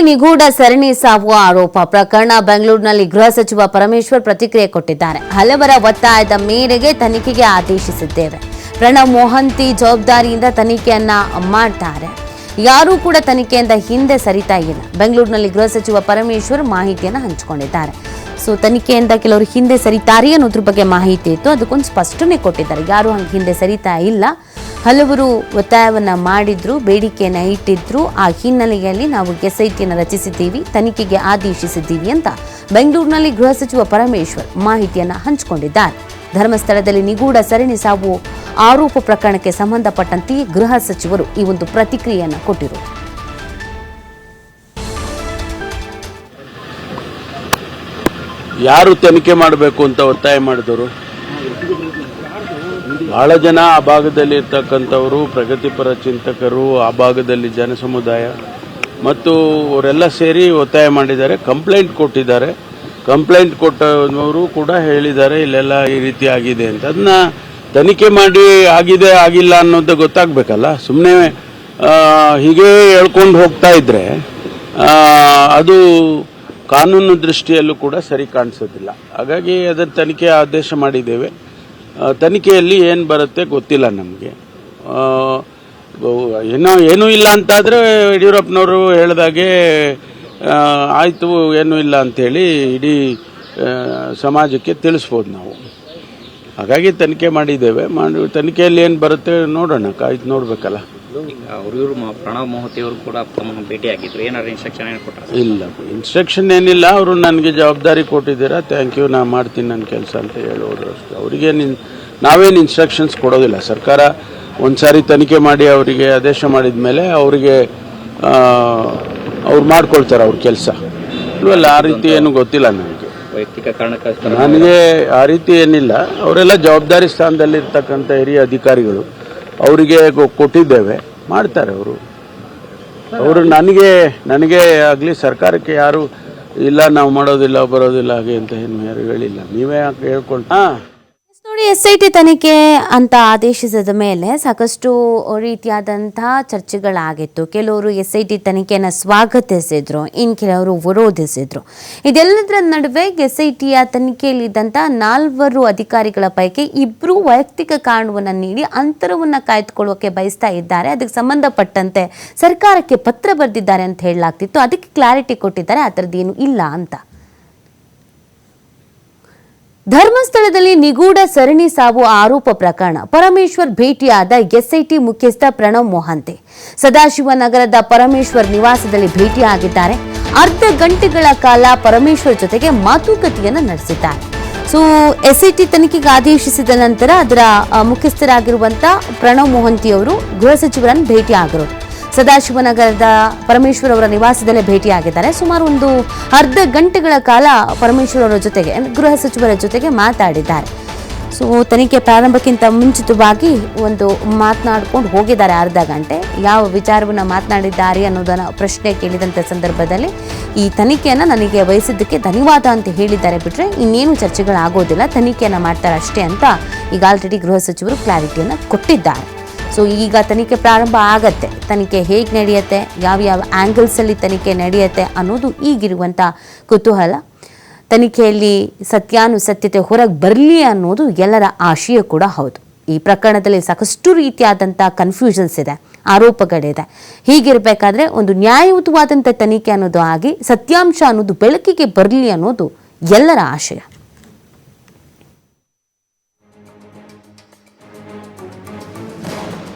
ನಿಗೂಢ ಸರಣಿ ಸಾವು ಆರೋಪ ಪ್ರಕರಣ ಬೆಂಗಳೂರಿನಲ್ಲಿ ಗೃಹ ಸಚಿವ ಪರಮೇಶ್ವರ್ ಪ್ರತಿಕ್ರಿಯೆ ಕೊಟ್ಟಿದ್ದಾರೆ. ಹಲವರ ಒತ್ತಾಯದ ಮೇರೆಗೆ ತನಿಖೆಗೆ ಆದೇಶಿಸಿದ್ದೇವೆ. ಪ್ರಣವ್ ಮೋಹಂತಿ ಜವಾಬ್ದಾರಿಯಿಂದ ತನಿಖೆಯನ್ನ ಮಾಡ್ತಾರೆ. ಯಾರೂ ಕೂಡ ತನಿಖೆಯಿಂದ ಹಿಂದೆ ಸರಿತಾ ಇಲ್ಲ. ಬೆಂಗಳೂರಿನಲ್ಲಿ ಗೃಹ ಸಚಿವ ಪರಮೇಶ್ವರ್ ಮಾಹಿತಿಯನ್ನು ಹಂಚಿಕೊಂಡಿದ್ದಾರೆ. ಸೊ ತನಿಖೆಯಿಂದ ಕೆಲವರು ಹಿಂದೆ ಸರಿತಾರೆ ಅನ್ನೋದ್ರ ಬಗ್ಗೆ ಮಾಹಿತಿ ಇತ್ತು. ಅದಕ್ಕೊಂದು ಸ್ಪಷ್ಟನೆ ಕೊಟ್ಟಿದ್ದಾರೆ. ಯಾರು ಹಂಗೆ ಹಿಂದೆ ಸರಿತಾ ಇಲ್ಲ. ಹಲವರು ಒತ್ತಾಯವನ್ನ ಮಾಡಿದ್ರು, ಬೇಡಿಕೆಯನ್ನು ಇಟ್ಟಿದ್ರು. ಆ ಹಿನ್ನೆಲೆಯಲ್ಲಿ ನಾವು ಎಸ್ ಐ ಟಿಯನ್ನು ರಚಿಸಿದ್ದೀವಿ, ತನಿಖೆಗೆ ಆದೇಶಿಸಿದ್ದೀವಿ ಅಂತ ಬೆಂಗಳೂರಿನಲ್ಲಿ ಗೃಹ ಸಚಿವ ಪರಮೇಶ್ವರ್ ಮಾಹಿತಿಯನ್ನ ಹಂಚಿಕೊಂಡಿದ್ದಾರೆ. ಧರ್ಮಸ್ಥಳದಲ್ಲಿ ನಿಗೂಢ ಸರಣಿ ಸಾವು ಆರೋಪ ಪ್ರಕರಣಕ್ಕೆ ಸಂಬಂಧಪಟ್ಟಂತೆ ಗೃಹ ಸಚಿವರು ಈ ಒಂದು ಪ್ರತಿಕ್ರಿಯೆಯನ್ನು ಕೊಟ್ಟಿರು. ಯಾರು ತನಿಖೆ ಮಾಡಬೇಕು ಅಂತ ಒತ್ತಾಯ ಮಾಡಿದವರು? ಬಹಳ ಜನ ಆ ಭಾಗದಲ್ಲಿ ಇರ್ತಕ್ಕಂಥವರು ಪ್ರಗತಿಪರ ಚಿಂತಕರು ಆ ಭಾಗದಲ್ಲಿ ಜನಸಮುದಾಯ. ಮತ್ತು ಅವರೆಲ್ಲ ಸೇರಿ ಒತ್ತಾಯ ಮಾಡಿದ್ದಾರೆ ಕಂಪ್ಲೇಂಟ್ ಕೊಟ್ಟಿದ್ದಾರೆ. ಕಂಪ್ಲೇಂಟ್ ಕೊಟ್ಟವರು ಕೂಡ ಹೇಳಿದ್ದಾರೆ ಇಲ್ಲೆಲ್ಲ ಈ ರೀತಿ ಆಗಿದೆ ಅಂತ. ಅದನ್ನ ತನಿಖೆ ಮಾಡಿ ಆಗಿದೆ ಆಗಿಲ್ಲ ಅನ್ನೋದು ಗೊತ್ತಾಗಬೇಕಲ್ಲ? ಸುಮ್ಮನೆ ಹೀಗೆ ಹೇಳ್ಕೊಂಡು ಹೋಗ್ತಾ ಇದ್ರೆ ಆ, ಅದು ಕಾನೂನು ದೃಷ್ಟಿಯಲ್ಲೂ ಕೂಡ ಸರಿ ಕಾಣಿಸೋದಿಲ್ಲ. ಹಾಗಾಗಿ ಅದರ ತನಿಖೆ ಆದೇಶ ಮಾಡಿದ್ದೇವೆ. ತನಿಖೆಯಲ್ಲಿ ಏನು ಬರುತ್ತೆ ಗೊತ್ತಿಲ್ಲ ನಮಗೆ. ಏನೋ, ಏನೂ ಇಲ್ಲ ಅಂತಾದರೆ ಯಡಿಯೂರಪ್ಪನವರು ಹೇಳಿದಾಗೆ ಆಯಿತು, ಏನೂ ಇಲ್ಲ ಅಂಥೇಳಿ ಇಡೀ ಸಮಾಜಕ್ಕೆ ತಿಳಿಸ್ಬೋದು ನಾವು. ಹಾಗಾಗಿ ತನಿಖೆ ಮಾಡಿದ್ದೇವೆ. ಮಾಡಿ, ತನಿಖೆಯಲ್ಲಿ ಏನು ಬರುತ್ತೆ ನೋಡೋಣ ಕಾಯ್ದು ನೋಡಬೇಕಲ್ಲ. ಅವರು ಇವರು ಪ್ರಣವ್ ಮೋಹತಿ ಅವರು ಕೂಡ ತಮ್ಮನ್ನು ಭೇಟಿ ಆಗಿದ್ರು. ಏನಾದ್ರು ಇನ್ಸ್ಟ್ರಕ್ಷನ್ ಏನು ಕೊಟ್ಟರು ಇಲ್ಲ ಇನ್ಸ್ಟ್ರಕ್ಷನ್ ಏನಿಲ್ಲ. ಅವರು ನನಗೆ ಜವಾಬ್ದಾರಿ ಕೊಟ್ಟಿದ್ದೀರಾ. ಥ್ಯಾಂಕ್ ಯು ನಾ ಮಾಡ್ತೀನಿ ನನ್ನ ಕೆಲಸ ಅಂತ ಹೇಳೋದು ಅಷ್ಟೇ. ಅವರಿಗೆ ನಿನ್ ನಾವೇನು ಇನ್ಸ್ಟ್ರಕ್ಷನ್ಸ್ ಕೊಡೋದಿಲ್ಲ. ಸರ್ಕಾರ ಒಂದು ಸಾರಿ ತನಿಖೆ ಮಾಡಿ ಅವರಿಗೆ ಆದೇಶ ಮಾಡಿದ ಮೇಲೆ ಅವರಿಗೆ ಅವ್ರು ಮಾಡ್ಕೊಳ್ತಾರೆ ಅವ್ರ ಕೆಲಸ. ಇಲ್ವಲ್ಲ ಆ ರೀತಿ ಏನು ಗೊತ್ತಿಲ್ಲ ನನಗೆ. ವೈಯಕ್ತಿಕ ಕಾರಣಕ್ಕೋಸ್ಕರ? ನನಗೆ ಆ ರೀತಿ ಏನಿಲ್ಲ. ಅವರೆಲ್ಲ ಜವಾಬ್ದಾರಿ ಸ್ಥಾನದಲ್ಲಿರ್ತಕ್ಕಂಥ ಹಿರಿಯ ಅಧಿಕಾರಿಗಳು ಅವರಿಗೆ ಕೊಟ್ಟಿದ್ದೇವೆ. ಮಾಡ್ತಾರೆ ಅವರು. ಅವರು ನನಗೆ ನನಗೆ ಆಗಲಿ ಸರ್ಕಾರಕ್ಕೆ ಯಾರು, ಇಲ್ಲ, ನಾವು ಮಾಡೋದಿಲ್ಲ, ಬರೋದಿಲ್ಲ, ಹಾಗೆ, ಅಂತ ಏನು ಯಾರು ಹೇಳಿಲ್ಲ. ನೀವೇ ಯಾಕೆ ಹೇಳ್ಕೊಂಡು ಹಾಂ. ನೋಡಿ ಎಸ್ ಐ ಟಿ ತನಿಖೆ ಅಂತ ಆದೇಶಿಸಿದ ಮೇಲೆ ಸಾಕಷ್ಟು ರೀತಿಯಾದಂತಹ ಚರ್ಚೆಗಳಾಗಿತ್ತು. ಕೆಲವರು ಎಸ್ ಐ ಟಿ ತನಿಖೆಯನ್ನು ಸ್ವಾಗತಿಸಿದ್ರು ಇನ್ನು ಕೆಲವರು ವಿರೋಧಿಸಿದ್ರು. ಇದೆಲ್ಲದರ ನಡುವೆ ಎಸ್ ಐ ಟಿಯ ತನಿಖೆಯಲ್ಲಿದ್ದಂಥ ನಾಲ್ವರು ಅಧಿಕಾರಿಗಳ ಪೈಕಿ ಇಬ್ಬರು ವೈಯಕ್ತಿಕ ಕಾರಣವನ್ನು ನೀಡಿ ಅಂತರವನ್ನು ಕಾಯ್ದುಕೊಳ್ಳೋಕೆ ಬಯಸ್ತಾ ಇದ್ದಾರೆ. ಅದಕ್ಕೆ ಸಂಬಂಧಪಟ್ಟಂತೆ ಸರ್ಕಾರಕ್ಕೆ ಪತ್ರ ಬರೆದಿದ್ದಾರೆ ಅಂತ ಹೇಳಲಾಗ್ತಿತ್ತು. ಅದಕ್ಕೆ ಕ್ಲಾರಿಟಿ ಕೊಟ್ಟಿದ್ದಾರೆ. ಆ ಥರದ್ದೇನು ಇಲ್ಲ ಅಂತ. ಧರ್ಮಸ್ಥಳದಲ್ಲಿ ನಿಗೂಢ ಸರಣಿ ಸಾವು ಆರೋಪ ಪ್ರಕರಣ. ಪರಮೇಶ್ವರ್ ಭೇಟಿಯಾದ ಎಸ್ಐಟಿ ಮುಖ್ಯಸ್ಥ ಪ್ರಣವ್ ಮೊಹಂತೆ. ಸದಾಶಿವನಗರದ ಪರಮೇಶ್ವರ್ ನಿವಾಸದಲ್ಲಿ ಭೇಟಿಯಾಗಿದ್ದಾರೆ. ಅರ್ಧ ಗಂಟೆಗಳ ಕಾಲ ಪರಮೇಶ್ವರ್ ಜೊತೆಗೆ ಮಾತುಕತೆಯನ್ನು ನಡೆಸಿದ್ದಾರೆ. ಸೊ ಎಸ್ಐಟಿ ತನಿಖೆಗೆ ಆದೇಶಿಸಿದ ನಂತರ ಅದರ ಮುಖ್ಯಸ್ಥರಾಗಿರುವಂಥ ಪ್ರಣವ್ ಮೋಹಂತಿ ಅವರು ಗೃಹ ಸಚಿವರನ್ನು ಭೇಟಿಯಾಗಿರೋದು. ಸದಾಶಿವನಗರದ ಪರಮೇಶ್ವರ್ ಅವರ ನಿವಾಸದಲ್ಲೇ ಭೇಟಿಯಾಗಿದ್ದಾರೆ. ಸುಮಾರು ಒಂದು ಅರ್ಧ ಗಂಟೆಗಳ ಕಾಲ ಪರಮೇಶ್ವರ್ ಅವರ ಜೊತೆಗೆ, ಗೃಹ ಸಚಿವರ ಜೊತೆಗೆ ಮಾತಾಡಿದ್ದಾರೆ. ಸೊ, ತನಿಖೆ ಪ್ರಾರಂಭಕ್ಕಿಂತ ಮುಂಚಿತವಾಗಿ ಒಂದು ಮಾತನಾಡ್ಕೊಂಡು ಹೋಗಿದ್ದಾರೆ ಅರ್ಧ ಗಂಟೆ. ಯಾವ ವಿಚಾರವನ್ನು ಮಾತನಾಡಿದ್ದಾರೆ ಅನ್ನೋದನ್ನ ಪ್ರಶ್ನೆ ಕೇಳಿದಂಥ ಸಂದರ್ಭದಲ್ಲಿ ಈ ತನಿಖೆಯನ್ನು ನನಗೆ ವಹಿಸಿದ್ದಕ್ಕೆ ಧನ್ಯವಾದ ಅಂತ ಹೇಳಿದ್ದಾರೆ ಬಿಟ್ಟರೆ ಇನ್ನೇನು ಚರ್ಚೆಗಳಾಗೋದಿಲ್ಲ. ತನಿಖೆಯನ್ನು ಮಾಡ್ತಾರೆ ಅಷ್ಟೇ ಅಂತ ಈಗ ಆಲ್ರೆಡಿ ಗೃಹ ಸಚಿವರು ಕ್ಲಾರಿಟಿಯನ್ನು ಕೊಟ್ಟಿದ್ದಾರೆ. ಸೊ ಈಗ ತನಿಖೆ ಪ್ರಾರಂಭ ಆಗತ್ತೆ. ತನಿಖೆ ಹೇಗೆ ನಡೆಯುತ್ತೆ? ಯಾವ ಯಾವ ಆ್ಯಂಗಲ್ಸಲ್ಲಿ ತನಿಖೆ ನಡೆಯುತ್ತೆ ಅನ್ನೋದು ಈಗಿರುವಂಥ ಕುತೂಹಲ. ತನಿಖೆಯಲ್ಲಿ ಸತ್ಯಾನುಸತ್ಯತೆ ಹೊರಗೆ ಬರಲಿ ಅನ್ನೋದು ಎಲ್ಲರ ಆಶಯ ಕೂಡ ಹೌದು. ಈ ಪ್ರಕರಣದಲ್ಲಿ ಸಾಕಷ್ಟು ರೀತಿಯಾದಂಥ ಕನ್ಫ್ಯೂಷನ್ಸ್ ಇದೆ, ಆರೋಪಗಳಿದೆ. ಹೀಗಿರಬೇಕಾದ್ರೆ ಒಂದು ನ್ಯಾಯಯುತವಾದಂಥ ತನಿಖೆ ಅನ್ನೋದು ಆಗಿ ಸತ್ಯಾಂಶ ಅನ್ನೋದು ಬೆಳಕಿಗೆ ಬರಲಿ ಅನ್ನೋದು ಎಲ್ಲರ ಆಶಯ.